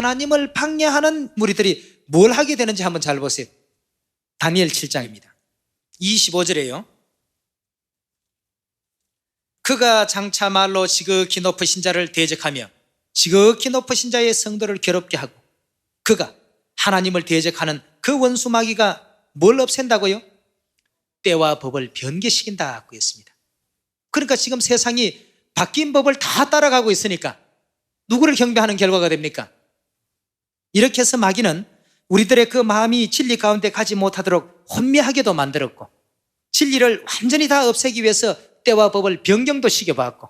하나님을 방해하는 무리들이 뭘 하게 되는지 한번 잘 보세요. 다니엘 7장입니다. 25절에요. 그가 장차 말로 지극히 높으신 자를 대적하며 지극히 높으신 자의 성도를 괴롭게 하고 그가 하나님을 대적하는 그 원수 마귀가 뭘 없앤다고요? 때와 법을 변개시킨다고 했습니다. 그러니까 지금 세상이 바뀐 법을 다 따라가고 있으니까 누구를 경배하는 결과가 됩니까? 이렇게 해서 마귀는 우리들의 그 마음이 진리 가운데 가지 못하도록 혼미하게도 만들었고 진리를 완전히 다 없애기 위해서 때와 법을 변경도 시켜봤고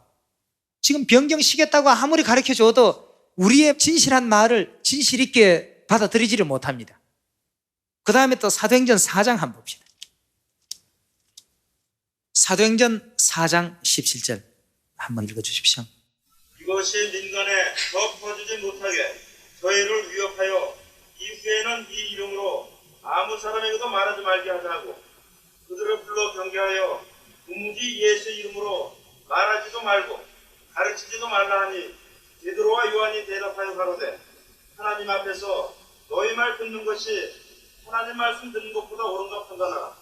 지금 변경시켰다고 아무리 가르쳐 줘도 우리의 진실한 말을 진실 있게 받아들이지를 못합니다. 그 다음에 또 사도행전 4장 한번 봅시다. 사도행전 4장 17절 한번 읽어 주십시오. 이것이 민간에 더 퍼지지 못하게 저희를 위협하여 이후에는 이 이름으로 아무 사람에게도 말하지 말게 하자고 그들을 불러 경계하여 무무지 예수 이름으로 말하지도 말고 가르치지도 말라 하니 베드로와 요한이 대답하여 가로되 하나님 앞에서 너희 말 듣는 것이 하나님 말씀 듣는 것보다 옳은가 판단하라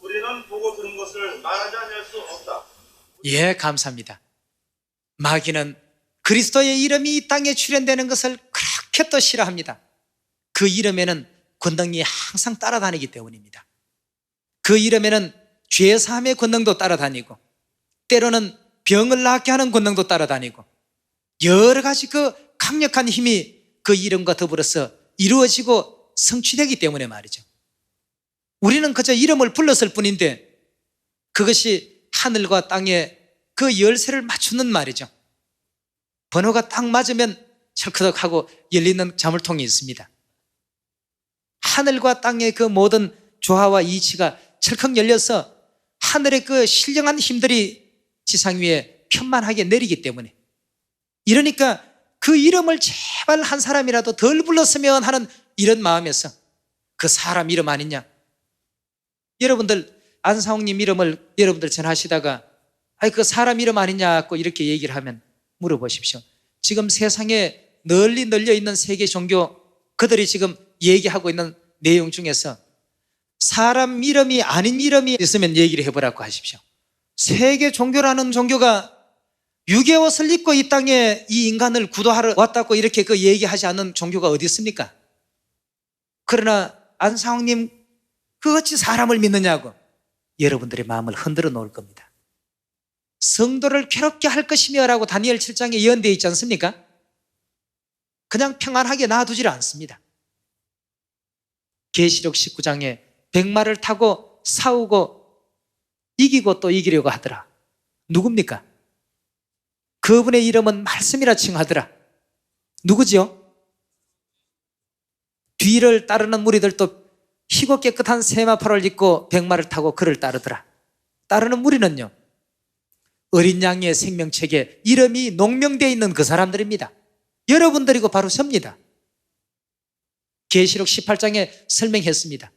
우리는 보고 들은 것을 말하지 아니할 수 없다 예, 감사합니다. 마귀는 그리스도의 이름이 이 땅에 출현되는 것을 또 싫어합니다. 그 이름에는 권능이 항상 따라다니기 때문입니다. 그 이름에는 죄 사함의 권능도 따라다니고 때로는 병을 낫게 하는 권능도 따라다니고 여러 가지 그 강력한 힘이 그 이름과 더불어서 이루어지고 성취되기 때문에 말이죠. 우리는 그저 이름을 불렀을 뿐인데 그것이 하늘과 땅의 그 열쇠를 맞추는 말이죠. 번호가 딱 맞으면 철커덕하고 열리는 자물통이 있습니다. 하늘과 땅의 그 모든 조화와 이치가 철컥 열려서 하늘의 그 신령한 힘들이 지상 위에 편만하게 내리기 때문에 이러니까 그 이름을 제발 한 사람이라도 덜 불렀으면 하는 이런 마음에서 그 사람 이름 아니냐 여러분들 안사홍님 이름을 여러분들 전하시다가 아이 그 사람 이름 아니냐고 이렇게 얘기를 하면 물어보십시오. 지금 세상에 널리 널려 있는 세계 종교 그들이 지금 얘기하고 있는 내용 중에서 사람 이름이 아닌 이름이 있으면 얘기를 해보라고 하십시오. 세계 종교라는 종교가 유괴 옷을 입고 이 땅에 이 인간을 구도하러 왔다고 이렇게 그 얘기하지 않는 종교가 어디 있습니까? 그러나 안사홍님 그 어찌 사람을 믿느냐고 여러분들의 마음을 흔들어 놓을 겁니다. 성도를 괴롭게 할 것이며 라고 다니엘 7장에 예언되어 있지 않습니까? 그냥 평안하게 놔두질 않습니다. 계시록 19장에 백마를 타고 싸우고 이기고 또 이기려고 하더라. 누굽니까? 그분의 이름은 말씀이라 칭하더라. 누구지요? 뒤를 따르는 무리들도 희고 깨끗한 세마포를 입고 백마를 타고 그를 따르더라. 따르는 무리는요. 어린 양의 생명책에 이름이 농명되어 있는 그 사람들입니다. 여러분들이고 바로 섭니다. 계시록 18장에 설명했습니다.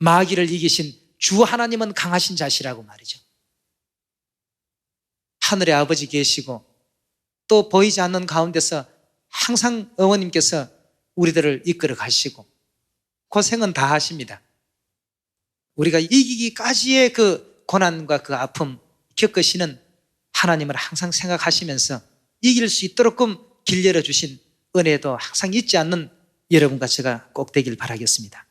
마귀를 이기신 주 하나님은 강하신 자시라고 말이죠. 하늘의 아버지 계시고 또 보이지 않는 가운데서 항상 어머님께서 우리들을 이끌어 가시고 고생은 다 하십니다. 우리가 이기기까지의 그 고난과 그 아픔 겪으시는 하나님을 항상 생각하시면서 이길 수 있도록끔 길 열어주신 은혜도 항상 잊지 않는 여러분과 제가 꼭 되길 바라겠습니다.